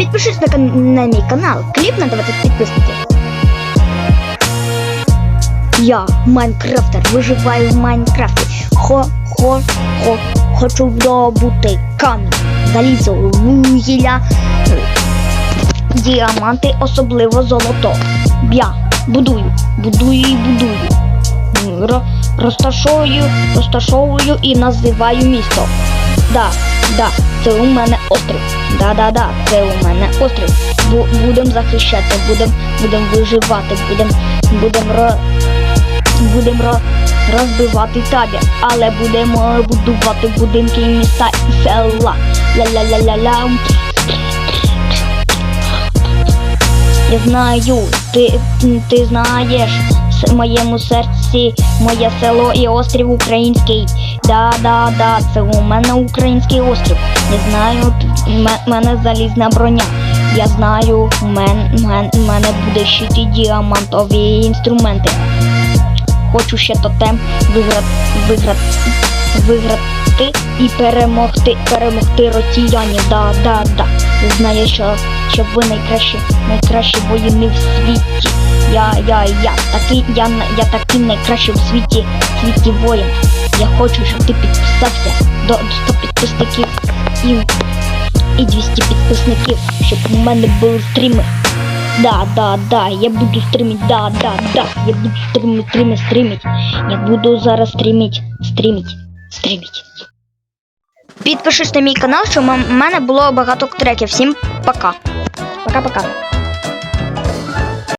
Підпишись на, кан- на мій канал, кліп на 20 підписників. Я, Майнкрафтер, виживаю в Майнкрафті. Хо, хо, хо, хочу добути камінь, залізо, вугілля, діаманти, особливо золото. Я будую, будую і будую. Ро- розташовую, розташовую і називаю місто. Да, да, це у мене острів. Да, да, да, це у мене острів. Бу- будем захищати, будем, будем виживати, будем, будем ро, будем ро, розбивати табір, але будемо будувати будинки, міста і села. Ля-ля-ля-ля-ля. Я знаю, ти, ти знаєш, в моєму серці моє село і острів український. Да, да, да, це у мене український острів. Я знаю, в мене залізна броня. Я знаю, в мен, мен, мене буде щит і діамантові інструменти. Хочу ще тотем виграти, виграти, виграти і перемогти, перемогти росіянів. Да, да, да. Знаю, що, що ви найкращі, найкращі воїни в світі. Я, я, я такий, я, я такий найкращий в світі, в світі воїн. Я хочу, щоб ти підписався до, до 100 підписників і, і 200 підписників, щоб у мене були стріми. Да, да, да, я буду стримить, да, да, да, я буду стримить, стримить, стримить. Я буду зараз стрімить, стрімить, стрімить. Підпишись на мій канал, щоб у мене було багато треків. Всім пока. Пока-пока.